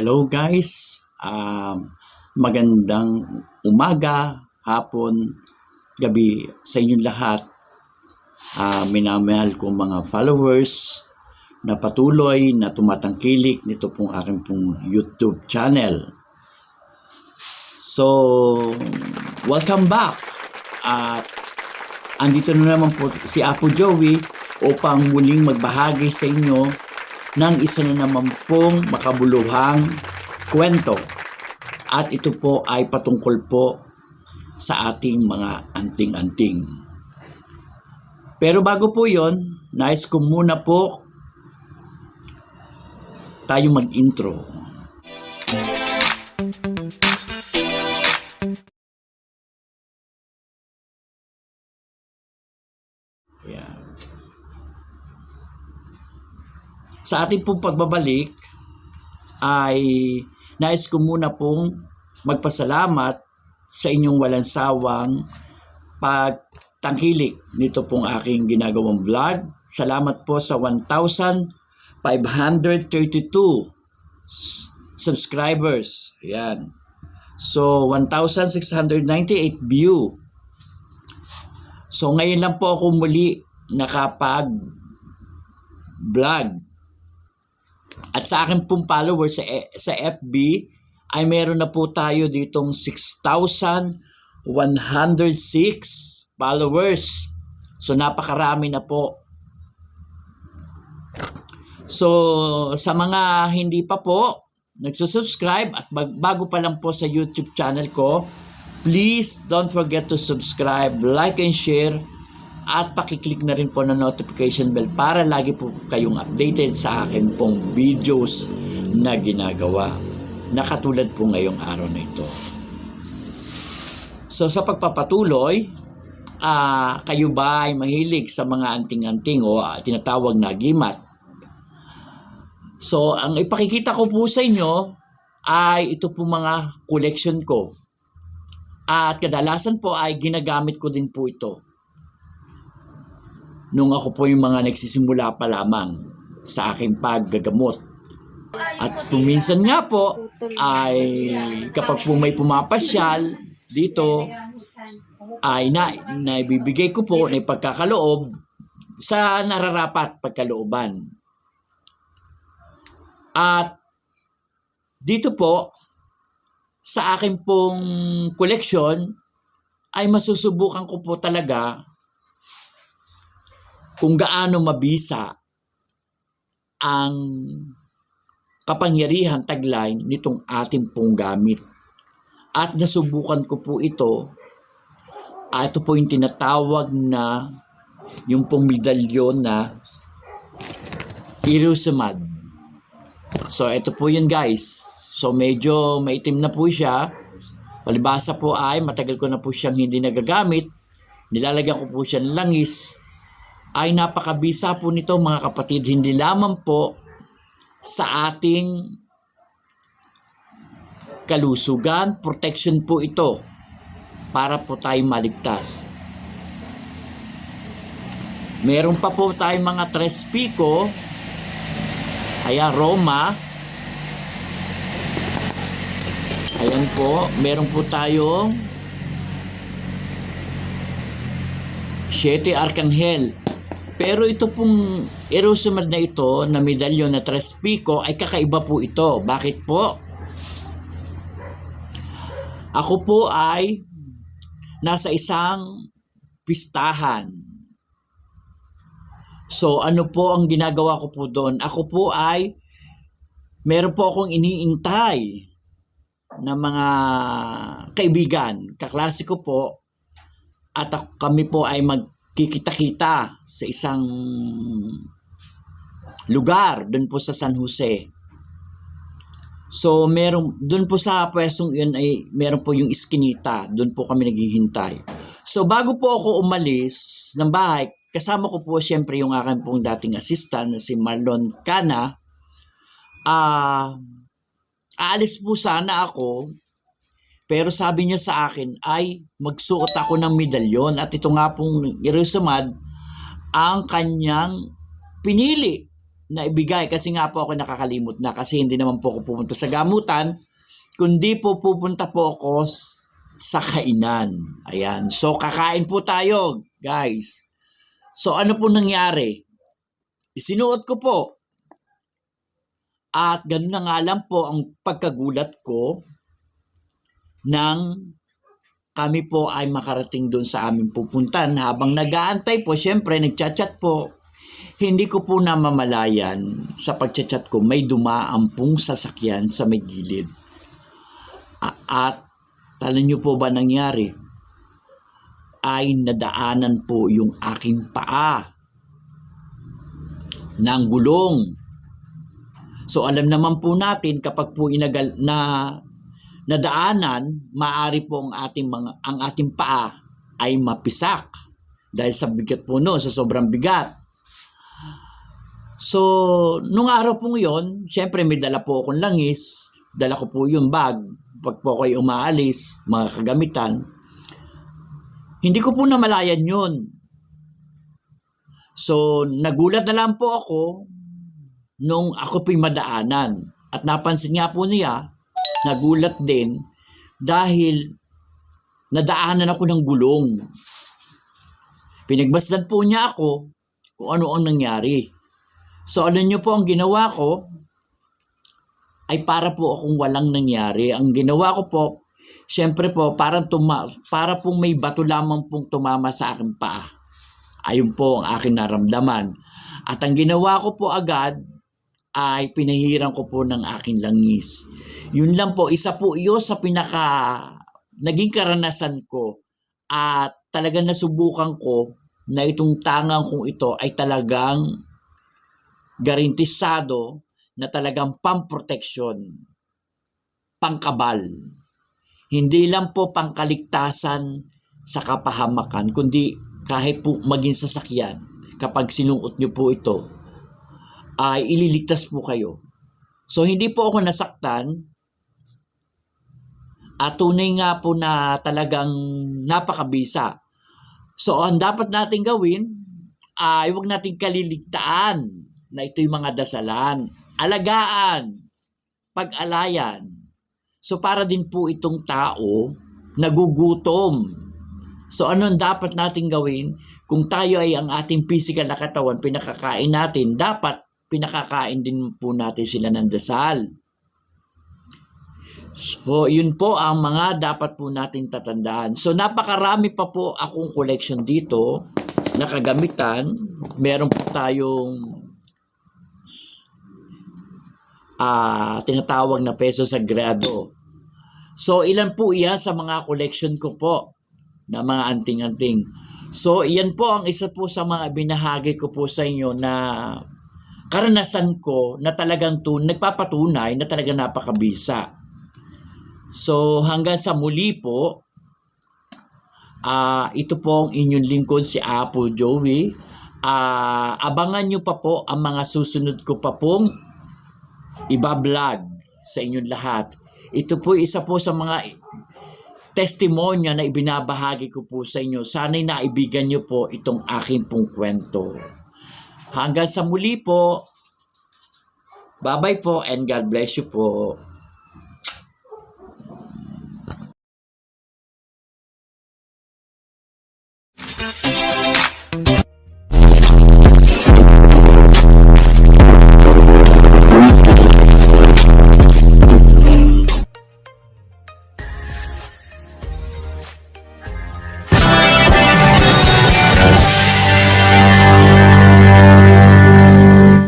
Hello guys, um, magandang umaga, hapon, gabi sa inyong lahat. Uh, minamahal ko mga followers na patuloy na tumatangkilik nito pong aking pong YouTube channel. So, welcome back. At andito na naman po si Apo Joey upang muling magbahagi sa inyo ng isa na naman pong makabuluhang kwento. At ito po ay patungkol po sa ating mga anting-anting. Pero bago po yon, nais ko muna po tayo mag-intro. Ayan. Sa ating pong pagbabalik ay nais ko muna pong magpasalamat sa inyong walang sawang pagtangkilik nito pong aking ginagawang vlog. Salamat po sa 1,532 s- subscribers. Ayan. So, 1,698 view. So, ngayon lang po ako muli nakapag vlog. At sa akin pong followers sa, E- sa FB ay meron na po tayo ditong 6,106 followers. So napakarami na po. So sa mga hindi pa po nagsusubscribe at bag- bago pa lang po sa YouTube channel ko, please don't forget to subscribe, like and share at pakiclick na rin po ng notification bell para lagi po kayong updated sa akin pong videos na ginagawa na katulad po ngayong araw na ito. So sa pagpapatuloy, ah kayo ba ay mahilig sa mga anting-anting o ah, tinatawag na gimat? So ang ipakikita ko po sa inyo ay ito po mga collection ko. At kadalasan po ay ginagamit ko din po ito nung ako po yung mga nagsisimula pa lamang sa aking paggagamot. At kung minsan nga po ay kapag po may pumapasyal dito ay na, naibibigay ko po na ipagkakaloob sa nararapat pagkalooban. At dito po sa akin pong collection ay masusubukan ko po talaga kung gaano mabisa ang kapangyarihan taglay nitong ating pong gamit. At nasubukan ko po ito, at ito po yung tinatawag na yung pong medalyon na Irusamad. So ito po yun guys. So medyo maitim na po siya. Palibasa po ay matagal ko na po siyang hindi nagagamit. Nilalagyan ko po siya ng langis ay napakabisa po nito mga kapatid. Hindi lamang po sa ating kalusugan, protection po ito para po tayo maligtas. Meron pa po tayong mga tres pico, ayan, Roma. Ayan po, meron po tayong Siete Arcangel. Pero ito pong Erosumad na ito na medalyon na Tres Pico ay kakaiba po ito. Bakit po? Ako po ay nasa isang pistahan. So ano po ang ginagawa ko po doon? Ako po ay meron po akong iniintay na mga kaibigan, kaklase ko po, at ako- kami po ay magkikita-kita sa isang lugar doon po sa San Jose. So meron doon po sa pwestong yun ay meron po yung iskinita, doon po kami naghihintay. So bago po ako umalis ng bahay, kasama ko po siyempre yung akin pong dating assistant na si Marlon Cana. Ah, aalis po sana ako pero sabi niya sa akin ay magsuot ako ng medalyon at ito nga pong Jerusalem ang kanyang pinili na ibigay kasi nga po ako nakakalimot na kasi hindi naman po ako pupunta sa gamutan kundi po pupunta po ako sa kainan. Ayan. So kakain po tayo, guys. So ano po nangyari? Isinuot ko po. At ganun na nga lang po ang pagkagulat ko nang kami po ay makarating doon sa aming pupuntan. Habang nag-aantay po, syempre nagchat-chat po. Hindi ko po namamalayan sa pagchat-chat ko may dumaan pong sasakyan sa may gilid. At alam niyo po ba nangyari? Ay nadaanan po yung aking paa ng gulong. So alam naman po natin kapag po inagal na nadaanan, maari po ang ating mga ang ating paa ay mapisak dahil sa bigat po no, sa sobrang bigat. So, nung araw pong yon, syempre may dala po akong langis, dala ko po yung bag, pag po ako'y umaalis, mga kagamitan, hindi ko po namalayan yun. So, nagulat na lang po ako nung ako po'y madaanan. At napansin nga po niya, nagulat din dahil nadaanan ako ng gulong. Pinagmasdan po niya ako kung ano ang nangyari. So alam niyo po ang ginawa ko ay para po akong walang nangyari. Ang ginawa ko po, syempre po parang tuma para pong may bato lamang pong tumama sa akin paa. Ayun po ang akin naramdaman. At ang ginawa ko po agad ay pinahiran ko po ng aking langis. Yun lang po, isa po yun sa pinaka naging karanasan ko at talagang nasubukan ko na itong tangang kong ito ay talagang garantisado na talagang pamproteksyon, pangkabal. Hindi lang po pangkaligtasan sa kapahamakan, kundi kahit po maging sasakyan, kapag sinuot nyo po ito, ay ililigtas po kayo. So hindi po ako nasaktan, at tunay nga po na talagang napakabisa. So ang dapat natin gawin ay huwag nating kaliligtaan na ito'y mga dasalan, alagaan, pag-alayan. So para din po itong tao nagugutom. So ano ang dapat nating gawin? Kung tayo ay ang ating physical na katawan, pinakakain natin, dapat pinakakain din po natin sila ng dasal. So, yun po ang mga dapat po natin tatandaan. So, napakarami pa po akong collection dito na kagamitan. Meron po tayong ah tinatawag na peso sagrado. So, ilan po iyan sa mga collection ko po na mga anting-anting. So, iyan po ang isa po sa mga binahagi ko po sa inyo na karanasan ko na talagang tun nagpapatunay na talagang napakabisa. So hanggang sa muli po, ah ito po ang inyong lingkod si Apo Joey. Ah abangan nyo pa po ang mga susunod ko pa pong iba-vlog sa inyong lahat. Ito po isa po sa mga testimonya na ibinabahagi ko po sa inyo. Sana'y naibigan nyo po itong aking pong kwento. Hanggang sa muli po. Bye-bye po and God bless you po.